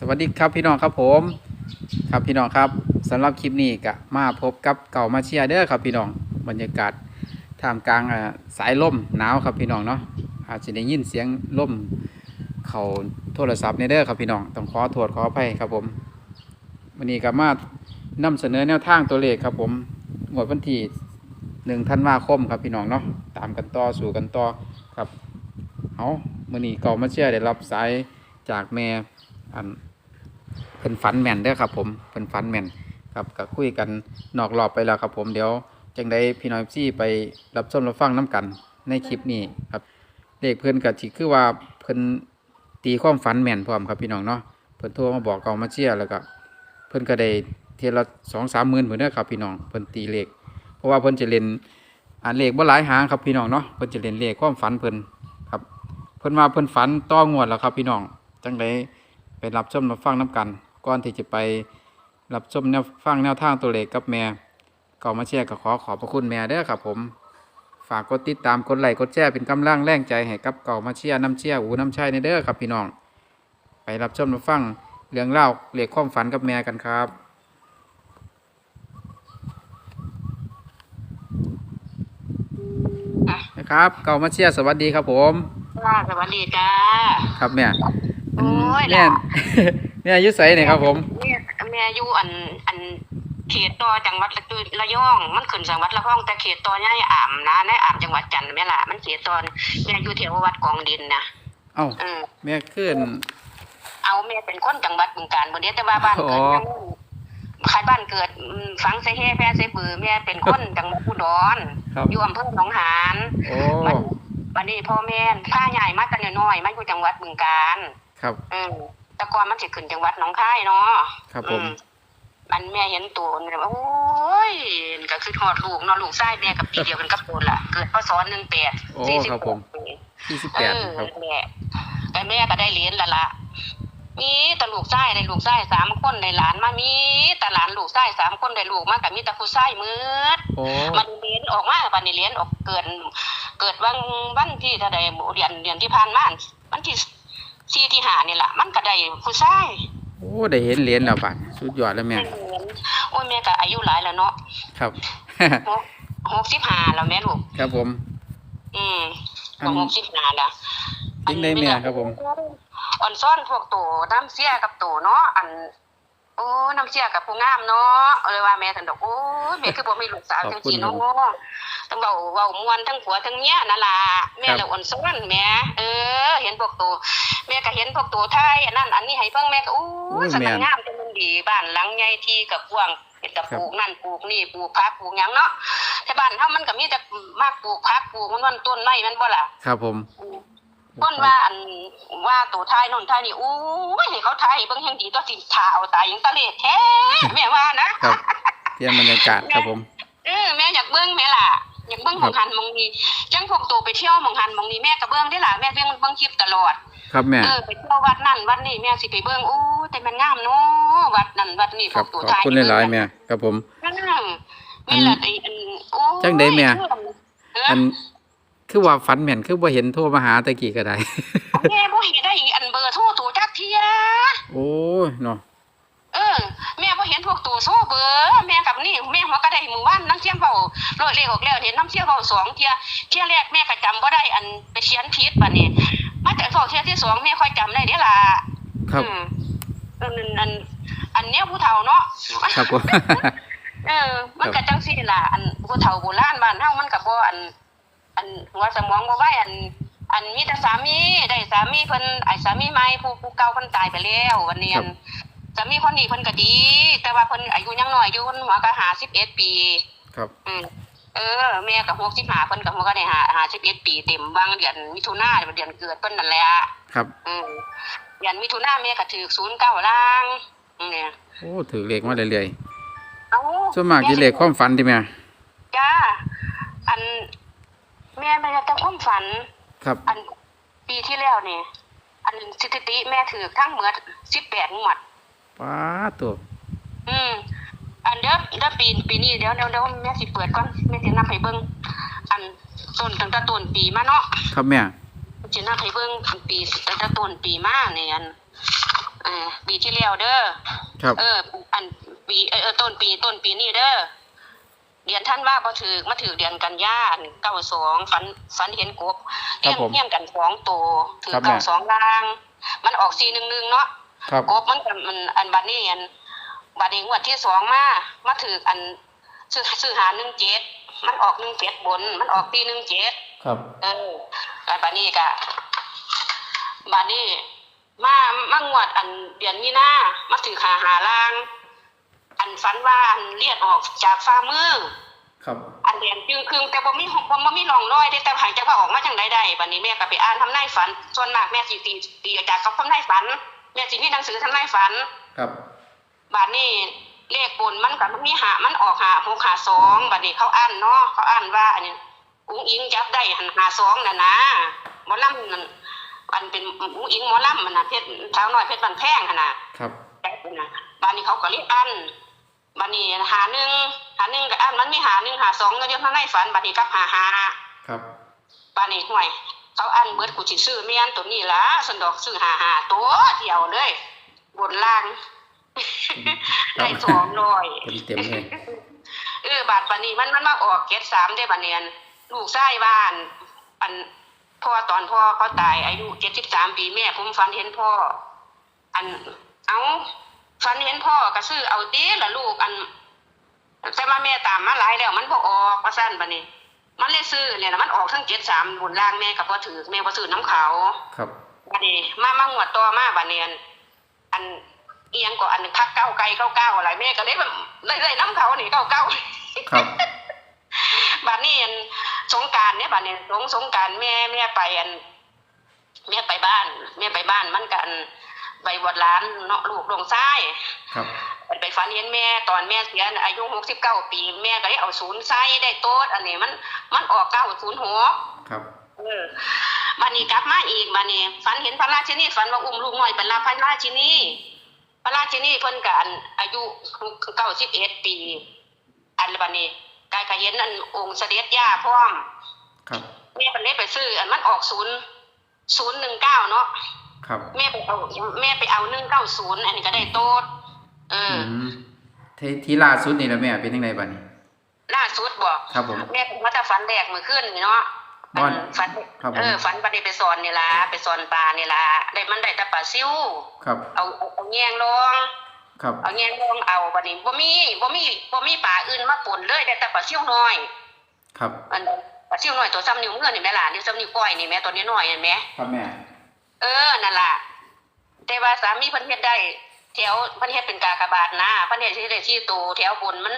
สวัสดีครับพี่น้องครับผม ครับพี่น้องครับสำหรับคลิปนี้ก็มาพบกับเก่ามาเชียเด้อครับพี่น้องบรรยากาศท่ามกลางสายลมหนาวครับพี่น้องเนาะอาจจะได้ยินเสียงลมเขาโทรศัพท์ในเด้อครับพี่น้องต้องขอโทษขออภัยครับผมวันนี้ก็มานำเสนอแนวทางตัวเลขครับผมงวดวันที่หนึ่งธันว่าคมครับพี่น้องเนาะตามกันต่อสู่กันต่อครับเอามื่อนี้เก่ามาเชียได้รับสายจากแม่อัน เพิ่นฝันแม่นเด้อครับ ผมเพิ่นฝันแม่นครับก็คุยกันนอกรอบไปแล้วครับ ผมเดี๋ยวจังได้พี่น้องซี่ไปรับชมรับฟังน้กัน ในคลิปนี้ครับเลขเพิ่นก็สิคือว่าเพิ่นตีความฝันแม่นพร้อมครับพี่น้องเนาะเพิ่นโทรมาบอกเก่ามาเชียร์แล้วก็เพิ่นก็ได้เทียละสองสามหมื่นเหมือนเด้อครับพี่น้องเพิ่นตีเลขเพราะว่าเพิ่นจะเล่นอ่านเลขบ่หลายหางครับพี่น้องเนาะเพิ่นจะเล่นเลขความฝันเพิ่นครับ เพิ่นว่าเพิ่นฝันต่องวดแล้วครับพี่น้องจังไดไปรับชมรับฟังน้ำกัน ก่อนที่จะไปรับชมแนวฟังแนวทางตัวเลขกับแม่ก็มาเชียร์ก็ขอขอบพระคุณแม่เด้อครับผม ฝากกดติดตามกดไลค์กดแชร์เป็นกำลังแรงใจให้กับเก่ามาเชียร์น้ำเชียร์อูน้ำชัยในเด้อครับพี่น้อง ไปรับชมรับฟังเรื่องเล่าเลขความฝันกับแม่กันครับนะครับ เก่ามาเชียร์สวัสดีครับผมค่ะสวัสดีจ้า ครับแม่โอ้ยแม่ ล่ะ แม่อายุใสเนี่ยครับผม แม่แม่อยู่อันอันเขตต่อจังหวัดละจุระยอง มันขึ้นจังหวัดละห้องแต่เขตต่อย่ายอ่ำนะในอ่ำจังหวัดจันทร์แม่ล่ะมันเขตตอนแม่อยู่แถววัดกองดินนะเอ้าอืมแม่ขึ้น เอาแม่เป็นคนจังหวัดบึงกาฬบ่ได้แต่ว่าบ้านเกิดอ๋อยังใครบ้านเกิดอืมฝังไสเฮแพร่ไสบือแม่เป็นคนจังหวัดอุดรครับ อยู่อำเภอหนองหาน โอ้มันวันนี้พ่อแม่พาใหญ่มาแต่น้อยๆมาอยู่จังหวัดบึงกาฬครับอืม แต่ก่อนมันสิขึ้นจังหวัดหนองคายเนาะครับผม อืมันแม่เห็นตัวนี่แบบโอ้ยก็คือทอดลูกเนาะลูกชายแม่กับปีเดียวกันกับตัวล่ะ เกิดพศหนึ่งแปดโอ้สี่สิบครับหผกม ปี ที่สิบเอแปดอครับแม่แต่แม่ก็ได้เหรียญละละ มีแต่ลูกชายได้ลูกชายสามคนได้หลานมามีแต่หลานลูกชายสามคนได้ลูกมากับมีแต่ผู้ชายมืดโอ้ มันเรียนออกมาบันนี้เรียนออกเกิดเกิดวันวันที่เท่าใดเดือนเดือนที่ผ่านมาวันที่ สี่ที่ห้านี่แหละมันก็ได้ผู้ชายโอ้ได้เห็นเหรียญแล้วป่ะสุดยอดแล้วแม่โอ้ยแม่ก็อายุหลายแล้วเนาะครับหกหกสิบห้าแล้วแม่ลูกครับผม อืมอันหกสิบห้าแล้วจริงได้แม่ครับผมอ่อนซ่อนพวกตัวน้ำเสียกับตัวเนาะอัน โอ้น้ำเสียกับผู้งามเนาะเอาเลยว่าแม่ทันดอกโอ้ยแม่คือบ่มีลูกสาวขอบจังคุณซี่เนาะครับต้องเว้าเว้ามวนทั้งผัวทั้งเมียนั่นล่ะแม่ครับแล้วอ่อนซ่อนแม่เออ เห็นพวกตัวแม่ก็เห็นพวกตัวไทยอันนั้นอันนี้ให้เบิ่งแม่ก็โอ้โอ้ยยสมัแม่นงามจังมันดีบ้านหลังใหญ่ที่กับกว้างเป็นตะปลูกนั่นปลูกนี่ปลูกผักปลูกหยังเนาะแต่บ้านเฮามันก็มีแต่มากปลูกผักปลูกมันมันต้นไม้มันบ่ล่ะครับผม ต้นว่าอันว่าตัวไทยนนไทยนี่อู้ยให้เขาไทยเบิ่งแห่งดีตัวสิทาเอาตายยังตะเลดแท้แม่ว่านะครับเตรียมบรรยากาศครับผมเออแม่อยากเบิ่งแม่ล่ะอยากเบิ่งหมองหันหมองนี้จังพวกตัวไปเที่ยวหมองหันหมองนี้แม่ก็เบิ่งได้ล่ะแม่เบิ่งเบิ่งคลิปตลอด ครับแม่เออไปเที่ยววัดนั่นวัดนี้แม่สิไปเบิ่งอู้แต่มันงามเนาะวัดนั่นวัดนี้พครัวบกตัวขอบไทยคุณหลายๆแม่ครับผมอืมแม่ล่ะไอ้อันโอ้ยจังใดแม่เอออัน คือว่าฝันแม่นคือบ่เห็นโทรมาหาตะกี้ก็ได้ แม่บ่เห็นได้อันเบอร์โทรตัวจักเที่ยโอ้ยเนาะเออ แม่พอเห็นพวกตัวโซ่เบอร์แม่กับนี่แม่หัวก็ได้หมู่บ้านน้ำเชี่ยมเบาโรยเลขออกแล้วเห็นน้ำเชี่ยมเบาสองเที่ยเที่ยแรกแม่ก็จำบ่ได้อันไปเขียนผิดบัดนี้มาแต่สองเที่ยที่สองแม่ค่อยจำได้เด้อล่ะครับอืมอันอันอันเนี้ยผู้เฒ่าเนาะครับผมเออ มันก็จังซี่ล่ะอันผู้เฒ่าโบราณบ้านเฮามันก็บ่อัน อันหัวสมองบ่ไหวอัน อันมีแต่สามีได้สามีเพิ่นไอ้สามีใหม่ผู้ผู้เก่าเพิ่นตายไปแล้ววันนี้อันสามีคนนี้เพิ่นก็ดี แต่ว่าเพิ่นอายุยังน้อยอยู่เพิ่นหัวก็51ปี ครับ อืมเออแม่ก็65เพิ่นก็หัวก็ได้51ปีเต็มบางเดือนมิถุนาเดือนเกิดเพิ่นนั่นแหละครับ อืมเดือนมิถุนาแม่ก็ถือ09ล่างอืมเนี่ยโอ้ถือเลขมาเรื่อยเอ้าๆส่วนมากจะเลขความฝันที่แม่จ้าอัน แม่แม่จะความฝัน ครับ อันปีที่แล้วนี่อันสถิติแม่ถือทั้งหมด18งวดป้าดตัวอืม อันเดี๋ยวเดี๋ยวปีปีนี้เดี๋ยวเดี๋ยวเดี๋ยวแม่สิเปิดก่อนแม่สินับให้เบิ่งอันต้นตั้งแต่ต้นปีมาเนาะครับแม่ สินับให้เบิ่งอันปีตั้งแต่ต้นปีมาเนี่ยอันเออปีที่แล้วเด้อครับ เออ อันปีเออเออต้นปีต้นปีนี้เด้อ เดือนท่านว่าบ่ถือมาถือเดือนกันยาเก้าสองฝันฝันเห็นกบครัเลี้บยงผมเลี้ยงกันสองตัวถือครับแม่เก้าสองลาง มันออกสี่หนึ่งหนึ่งเนาะครับกบมันก็มันอันบัดนี้อันบัดนี้งวดที่สองมามาถืออันซื้อซื้อหาหนึ่งเจ็ดมันออกหนึ่งเจ็ดบน มันออกตีหนึ่งเจ็ดครับเออแล้วบัดนี้ก็บัดนี้มามางวดอันเดือนมีนามาถือหาหาล่างอั นฝันว่าอันเลียดออกจากฝ่ามือ ครับ อันเดียนจึงคืงแต่บ่มีบ่บ่มีร่องรอยได้แต่หายจากว่าออกมาจังไดได้บัดนี้แม่ก็ไปอ่านทำนายฝัน ส่วนมากแม่สิตีตีจากกับทำนายฝัน แม่สิมีหนังสือทำนายฝัน ครับบัดนี้เลขบนมันก็มันมีหามันออกหาหกหาสองบัดนี้เขาอ่านเนาะเขาอ่านว่าอันนี้อุ้งอิงจับได้หันหาสองน่ะนะหมอลำนั่นอันเป็นอุ้งอิงหมอลำมันน่ะเพชรเท้าวน้อยเพชรบันแพงหั่นน่ะครับจับน่ะบัดนี้เขาก็เรียกอัน บัดนี้หาหนึ่งหาหนึ่งกับอันมันมีหาหนึ่งหาสองก็เรียกข้างในฝันบัดนี้กับหาหาครับบัดนี้ห่วย เขาอันเบิดกูสิซื้อแม่นตัวนี้ล่ะสันดอกซื้อหาหาตัวเดียวเลยบนล่างได้สองร้อยเต็มเต็มๆเลยเออบาทปานนี้มันมันมาออกเกตสามได้บาเนียนลูกชายบ้าน อันพ่อตอนพ่อเขาตายอายุเจ็ดสิบสามปีแม่ผมฝันเห็นพ่อ อันเอา ฝันเห็นพ่อก็ซื้อเอาตีละลูกอัน แต่ว่าแม่ตามมาหลายแล้วมันบ่ออกว่าสั้นบานี้มันเลยซื้อเนี่ยนะมันออกทั้งเจ็ดสามบนล่างแม่กับว่าถือแม่ว่าซื้อน้ำเขาครับบานี้มามางวดต่อมาบาเนียนอันเอียงก็อันคักเก้าไกลเก้าเก้าอะไรแม่ก็เลยแบบเลยเลยน้ำเขานี่เก้าเก้าครับบัดนี้อันสงกรารเนี่ยบัดนี้สงสงกรารแม่แม่ไปอันแม่ไปบ้านแม่ไปบ้านมันกัน ไปบวชหลานเนาะลูกลงซ้ายครับไปฝันเห็นแม่ตอนแม่เสียอายุหกสิบเก้าปีแม่ก็ได้เอาศูนย์ไส้ได้โต๊ดอันนี้มันมันออกเก้าศูนย์หกครับเออบัดนี้กลับมาอีกบัดนี้ฝันเห็นพระราชินีฝันว่าอุ้มลูกน้อยเป็นลาพระราชินีพระราชินีเพิ่นก็อันอายุเก้าสิบเอ็ดปี อันบัดนี้กายก็เห็นอันองค์เสด็จย่าพร้อมครับแม่เป็นเลขไปซื้ออันมันออกศูนย์ศูนย์หนึ่งเก้าเนาะ ครับแม่ไปเอาแม่ไปเอาหนึ่งเก้าศูนย์อันนี้ก็ได้โต๊ดเออือมที่ที่ล่าสุดนี่แล้วแม่เป็นยังไงบ้านี้ล่าสุดบอกครับผมแม่เป็นว่าจะฝันแรกมือขึ้นนี่เนาะบ่อนฝันครับผมเออฝันบัดนี้ไปสอนนี่ล่ะไปสอนปลานี่ล่ะได้มันได้แต่ปลาซิวครับเอาเอาเอาแยงลงครับเอาแยงลงเอาบัดนี้บ่มีบ่มีบ่มีปลาอื่นมาปนเลยได้แต่ปลาซิวน้อย ครับอันปลาซิวน้อยตัวซ้ำนิ้วมือนี่แม่ล่ะนิ้วซ้ำนิ้วก้อยนี่แม่ตัวนี้น้อยเห็นไหมครับแม่ เออนั่นล่ะแต่ว่าสามีเพิ่นเฮ็ดได้แถวเพิ่นเฮ็ดเป็นกากบาทนะเพิ่นเฮ็ดที่ได้ที่โตแถวบนมัน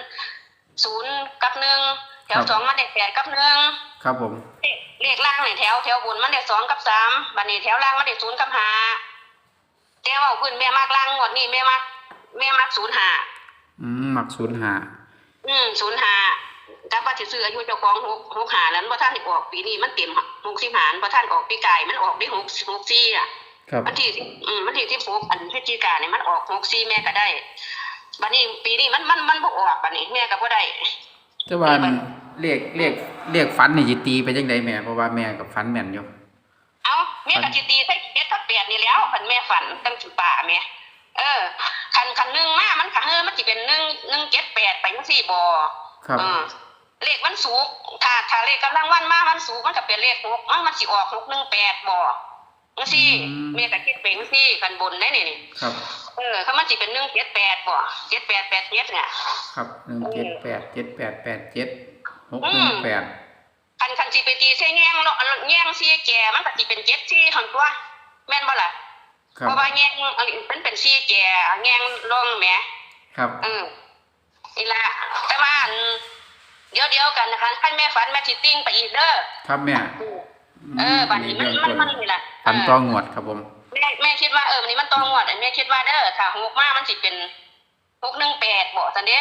ศูนย์กับหนึ่งแถวสองมันได้แปดกับหนึ่งครับผมเลขเลขล่างนี่แถวแถวบนมันได้สองกับสามบัดนี้แถวล่างมันได้ศูนย์กับห้าแต่ว่าพื้นแม่มักล่างงวดนี้แม่มักแม่มักศูนย์ห้าอืมหมักศูนย์หาอืมศูนย์ห้า แต่ว่าสิซื้ออายุเจ้าของหกหกห้านั้นบ่ทันได้ออกปีนี้มันเต็มหกสิบหารบ่ทันออกปีกายมันออกได้หกหกสี่อะครับวันที่ที่อืมวันที่ที่ฟุกอันพฤศจิกาเนี่ยมันออกหกสี่แม่ก็ได้บัดนี้ปีนี้มันมันมันบ่ออกบัดนี้แม่ก็บ่ได้แต่ว่าเรียกเรียกเรียกฝันนี่สิตีไปจังไดแม่เพราะว่าแม่กับฝันแม่นอยู่เอ้าแม่ก็สิตีใส่เจ็ดกับแปดนี่แหล้วคันแม่ฝันตั้งจุป่าแม่เออ คันคันหนึงมามันก็เออมันสิเป็นหนึ่งหนึ่งเจ็ดแปดไปจังซี่บ่ครับ เออเลขมันสูงถ้าถ้าเลขกำลังวันมามันสูงมันก็เป็นเลขหกมันมันสิออกหกหนึ่งแปดบ่จังซี่แม่ก็คิดเป็นจังซี่คันบนได้นี่นี่ครับ เออเขามันสิเป็นหนึ่งเจ็ดแปดบ่เจ็ดแปดแปดเจ็ดเนี่ย ครับหนึ่งเจ็ดแปดเจ็ดแปดแปดเจ็ดหกอืหนึ่มงแปดคันคันสิไปตีใส่แง่งเนาะแง่งซี่แก่มันก็สิเป็นเจ็ดซี่หันตัวแม่นบ่ล่ะ ครับเพราะว่าแง่งอันนี้มันเป็นซี่แก่แง่งลงแหม ครับ เออนี่ล่ะแต่ว่าอัน เดี๋ยวเดียวกันนะคะคันแม่ฝันแม่สิติ้งไปอีกเด้อครับแม่เออบัดนี้มันเรื่องมันต้นมันนี่ล่ะฝันเออต้องงวดครับผมแม่แม่คิดว่าเออวันนี้มันต้องงวดอันแม่คิดว่าเด้อถ้าหกมามันสิเป็นหกหนึ่งแปดบ่ซั่นเด้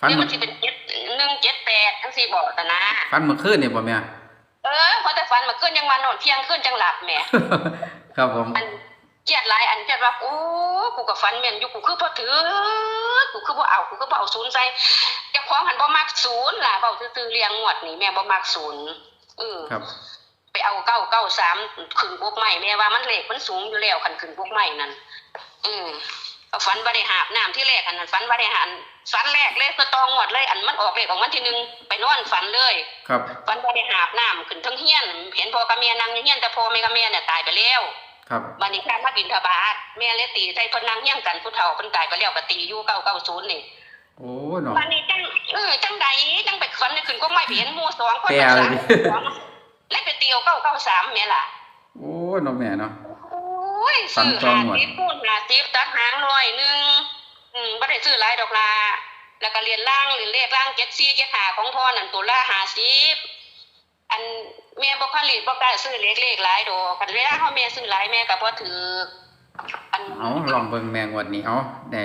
ฝันหรือมันสิเป็นเจ็ดหนึ่งเจ็ดแปดจังซี่บ่ซั่นนะฝันเมื่อคืนนี่บ่แม่เออพอแต่ฝันมาขึ้นยังวันนอนเที่ยงขึ้นจังหลับแหม่ครับผมอัน เกลียดหลายอันเกลียดว่าโอ้กูกับฝันแม่นอยู่กูคือบ่ถือกูคือบ่เอากูคือบ่เอาศูนย์ใส่เจ้าของหันบ่มักศูนย์ล่ะเว้าซื่อๆเรียงงวดนี่แม่บ่มักศูนย์เออครับ ไปเอาเก้าเก้าสามขึ้นพวกใหม่แม่ว่ามันเลขมันสูงอยู่แล้วคันขึ้นพวกใหม่นั่นอืมเอฝันว่าได้หาบน้ำที่แรกอันนั้นฝันว่าได้หาฝันแรกเลยคือตองหมดเลย อันมันออกเลขของวันที่หนึ่งไปนอนฝันเลย ครับฝันว่าได้หาบน้ำขึ้นทั้งเฮียน เห็นพ่อกับแม่นั่งอยู่เฮียนแต่พ่อแม่กับแม่เนี่ยตายไปแล้ว ครับบัดนี้ข้ามาบินทบาทแม่เลยตีใส่เพิ่นนั่งเฮียงกันผู้เฒ่าเพิ่นตายไปแล้วก็ตีอยู่990นี่โอ้เนาะบัดนี้จังเออจังใดจังไปฝันขึ้นก็ไม่เห็นหมู่สองคนแปลเลยดิสามแล้วไปเตียว993แม่ล่ะโอ้เนาะแม่เนาะโอ้ยฝันซื้อตองหาหมดสิบพูดหาสิบตัดหางร้อยหนึ่งอืมไม่ได้ซื้อหลายดอกลาแล้วก็เรียนล่างเรียนเลขล่างเจ็ดสี่เจ็ดหาของพ่อนั่นตัวละหาสิบอัน แม่บอกผลิตบอกได้ซื้อเลขเลขหลายดอกกันเวลาเขาแม่ซื้อหลายแม่ก็พอถืออันเอาลองเบิ่งแมงวันนี้เอาได้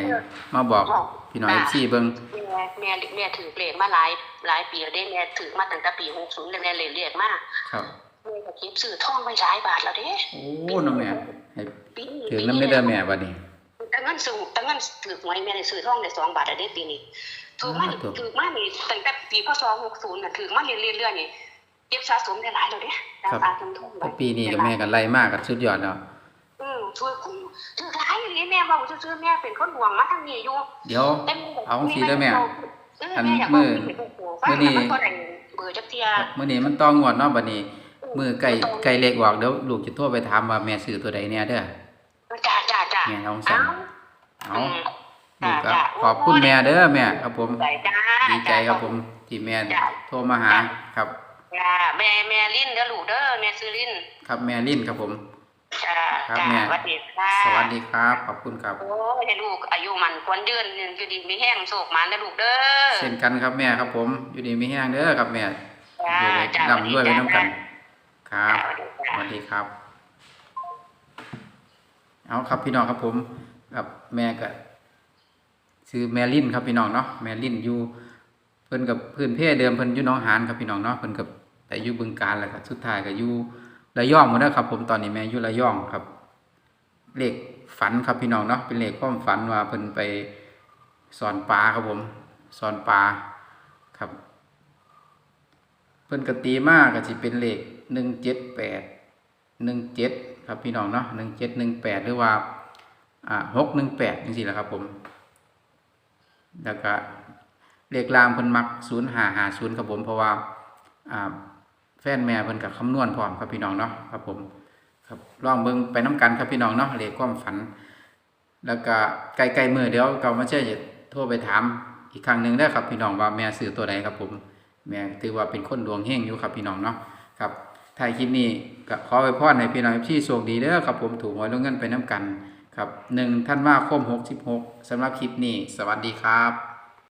มาบอกพี่น้อง FC เบิ่งแม่แม่แม่ถือเลขมาหลายหลายปีแล้วเด้แม่ถือมาตั้งแต่ปีหกศูนย์แม่เลยเรียกมาครับแม่ก็เก็บซื้อทองไว้หลายบาทแล้วเด้โอ้เนาะแม่ให้ปีนี้ถึงน้ำได้เด้อแม่บัดนี้แต่เงินสูงแต่เงินถือหวยแม่ได้ซื้อทองได้สองบาทได้ปีนี้ถือมาอ่าถูกถือมานี่ตั้งแต่ปีพศหกศูนย์น่ะถือมาเรื่อยๆนี่ เก็บสะสมได้หลายแล้วเด้สะสมทองแต่ปีนี้ก็แม่ก็ไล่มากก็สุดยอดแล้ว อืมช่วยคุ้มถือหลายอย่างนี้แม่เว้าซื่อๆแม่เป็นคนดวงมาทางนี้อยู่เดี๋ยวแต่แม่เอาสิเด้อแม่ เอออันแม่อยากมื้เว้าอให้เป็นผู้ฟังมื้อนี้แต่มันบ่ได้เบอร์จักเที่ยมื้อนี้มันต้องงวดเนาะบัดนี้ มือไก่ไก่เล็กออกเดี๋ยวลูกจะโทรไปถามว่าแม่ซื้อตัวใดแน่เด้อจ้าจ้าจ้าแม่เอาสั่นเอาอืมลูกก็จ้ะขอบคุณแม่เด้อแม่ครับผมใจจ้าดีใจครับผมที่แม่จ้ะโทรมาหาครับ จ้าแม่แม่ลิ้นเด้อลูกเด้อแม่ซื้อลิ้นครับแม่ลิ้นครับผม จ้าครับจ้าแม่ สวัสดีค่ะสวัสดีครับ ขอบคุณครับ โอ้ยให้ลูกอายุมันควรยืนอยู่ดีมีแห้งโศกมันนะลูกเด้อ เช่นกันครับแม่ครับผม อยู่ดีไม่แห้งเด้อครับแม่จ้าอยู่จ้าดำด้วยไปน้ำกัน ครับ จ้าสวัสดีครับ เอาครับพี่น้องครับผมกับแม่ก็ชื่อแม่ลินครับพี่น้องเนาะแม่ลินอยู่เพิ่นกับพื้นเพเดิมเพิ่นอยู่หน้องหานครับพี่น้องเนาะเพิ่นกับ แต่อยู่บึงการแหละครับสุดท้ายก็อยู่ระยองหมดแล้วครับ ผมตอนนี้แม่อยู่ระยองครับ เลขฝันครับพี่น้องเนาะเป็นเลขความฝันว่าเพิ่นไปสอนปลาครับผมสอนปลาครับ เพิ่นกตีมากก็สิเป็นเลขหนึ่งเจ็ดแปดหนึ่งเจ็ดครับพี่น้องเนาะหนึ่งเจ็ดหนึ่งแปดหรือว่าอ่าหกหนึ่งแปดจังซี่แหละครับผมแล้วก็เลขรางเพิ่นมักศูนย์หาหาศูนย์ครับผมเพราะว่าอ่า แฟนแม่เพิ่นกับคำนวณพร้อมครับพี่น้องเนาะครับผมครับลองเบิ่งไปน้กันครับพี่น้องเนาะเลขความฝัน แล้วก็ใกล้ๆมือเดี๋ยวเกามาเชื่อจะโทรไปถามอีกครั้งหนึ่งได้ครับพี่น้องว่าแม่ซื้อตัวใดครับผม แม่ถือว่าเป็นคนดวงเฮงอยู่ครับพี่น้องเนาะครับถ่ายคลิปนี้ก็ขอไว้พรให้พี่น้องที่โชคดีเด้อครับผมถูกหวยลงเงินไปน้กันครับหนึ่งท่านว่าคมหกสิบหกสำหรับคลิปนี้ สวัสดีครับ